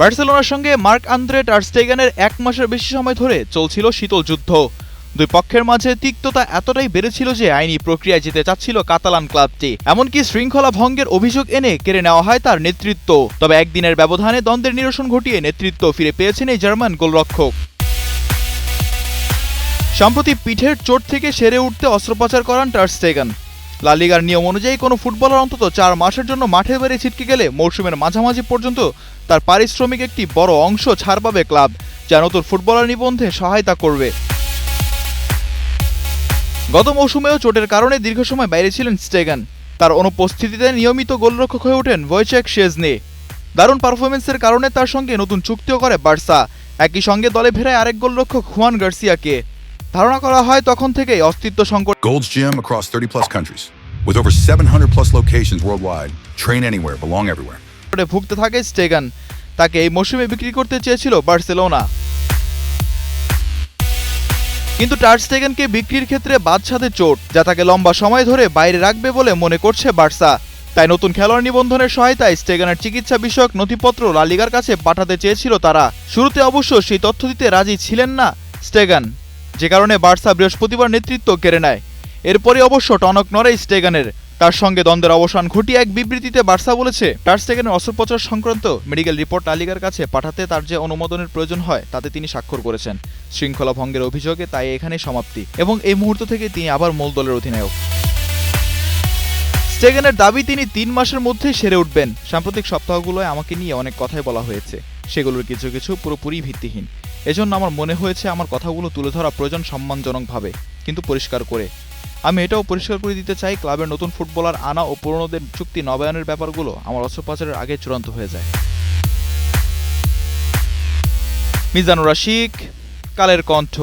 বার্সেলোনার সঙ্গে Marc Andre টার্স্টেগানের এক মাসের বেশি সময় ধরে চলছিল শীতল যুদ্ধ। দুই পক্ষের মাঝে তিক্ততা এতটাই বেড়েছিল যে আইনি প্রক্রিয়ায় যেতে চাচ্ছিল কাতালান ক্লাবটি। এমনকি শৃঙ্খলা ভঙ্গের অভিযোগ এনে কেড়ে নেওয়া হয় তার নেতৃত্ব। তবে একদিনের ব্যবধানে দ্বন্দ্বের নিরসন ঘটিয়ে নেতৃত্ব ফিরে পেয়েছেন এই জার্মান গোলরক্ষক। সম্প্রতি পিঠের চোট থেকে সেরে উঠতে অস্ত্রোপচার করান টার্স্টেগান লা লিগার নিয়ম অনুযায়ী কোনো ফুটবলার অন্তত চার মাসের জন্য মাঠে বেড়ে ছিটকে গেলে মৌসুমের মাঝামাঝি পর্যন্ত তার পারিশ্রমিক একটি বড় অংশ ছাড় পাবে ক্লাব যা নতুন ফুটবলার নিবন্ধে সহায়তা করবে। গত মৌসুমেও চোটের কারণে দীর্ঘ সময় বাইরে ছিলেন স্টেগান। তার অনুপস্থিতিতে নিয়মিত গোলরক্ষক হয়ে ওঠেন ভয়চেক শেজনে। দারুণ পারফরমেন্সের কারণে তার সঙ্গে নতুন চুক্তিও করে বার্সা। একই সঙ্গে দলে ফেরায় আরেক গোলরক্ষক হুয়ান গার্সিয়াকে। ধারণা করা হয় তখন থেকেই অস্তিত্ব সংকট Gold's Gym across 30 plus countries. With over 700 plus locations worldwide. Train anywhere, belong everywhere. করে ভুগতে থাকে স্টেগান তাকে এই মৌসুমে বিক্রি করতে চেয়েছিল বার্সেলোনা কিন্তু টার্স্টেগানকে বিক্রির ক্ষেত্রে বাদশাদের চোট যা তাকে লম্বা সময় ধরে বাইরে রাখবে বলে মনে করছে বার্সা তাই নতুন খেলোয়াড় নিবন্ধনের সহায়তায় স্টেগানের চিকিৎসা বিষয়ক নথিপত্র লালিগার কাছে পাঠাতে চেয়েছিল তারা শুরুতে অবশ্য সেই তথ্য দিতে রাজি ছিলেন না স্টেগান যে কারণে বার্সা বৃহস্পতিবার নেতৃত্ব কেড়ে নেয়। এরপরে অবশ্য টনক নড়ে স্টেগানের। তার সঙ্গে দ্বন্দ্বের অবসান ঘটিয়ে এক বিবৃতিতে বার্সা বলেছে টার্স্টেগেনের অস্ত্রোপচার সংক্রান্ত মেডিকেল রিপোর্ট লালিগার কাছে পাঠাতে তার যে অনুমোদনের প্রয়োজন হয়, তাতে তিনি স্বাক্ষর করেছেন। শৃঙ্খলা ভঙ্গের অভিযোগে তাই এখানেই সমাপ্তি এবং এই মুহূর্ত থেকে তিনি আবার মূল দলের অধিনায়ক। স্টেগেনের দাবি, তিনি তিন মাসের মধ্যেই সেরে উঠবেন। সাম্প্রতিক সপ্তাহগুলোয় আমাকে নিয়ে অনেক কথাই বলা হয়েছে। সেগুলোর কিছু কিছু পুরোপুরি ভিত্তিহীন। এজন্য আমার মনে হয়েছে আমার কথাগুলো তুলে ধরা প্রয়োজন সম্মানজনকভাবে, কিন্তু পরিষ্কার করে। আমি এটাও পরিষ্কার করে দিতে চাই, ক্লাবের নতুন ফুটবলার আনা ও পুরনোদের চুক্তি নবায়নের ব্যাপারগুলো আমার অস্ত্রোপচারের আগে চূড়ান্ত হয়ে যায়। মিজানুর শিখ কালের কণ্ঠ।